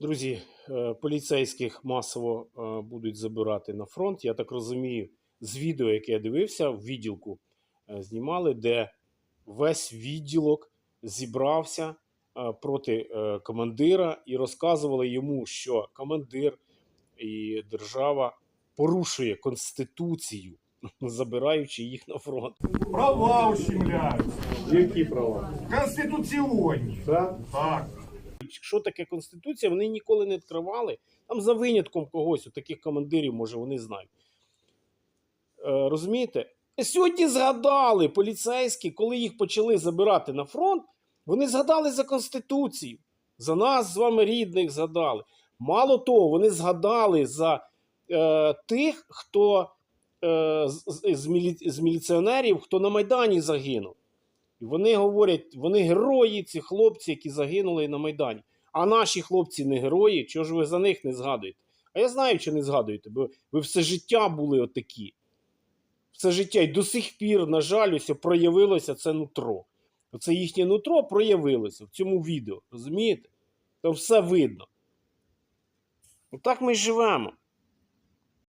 Друзі, е, поліцейських масово е, будуть забирати на фронт. Я так розумію, з відео, яке я дивився, в відділку е, знімали, де весь відділок зібрався проти командира і розказували йому, що командир і держава порушує конституцію, забираючи їх на фронт. Права ущемляються. Які права? Конституційні. Так? Так. Що таке Конституція, вони ніколи не відкривали. Там за винятком когось, от таких командирів, може, вони знають. Е, розумієте? Сьогодні згадали поліцейські, коли їх почали забирати на фронт, вони згадали за Конституцію. За нас з вами рідних згадали. Мало того, вони згадали за е, тих, хто е, з, з, з міліціонерів, хто на Майдані загинув. І вони говорять, вони герої, ці хлопці, які загинули на Майдані. А наші хлопці не герої, чого ж ви за них не згадуєте? А я знаю, що не згадуєте, бо ви все життя були отакі. Все життя. І до сих пір, на жаль, ось проявилося це нутро. Оце їхнє нутро проявилося в цьому відео. Розумієте? Там все видно. Отак ми й живемо.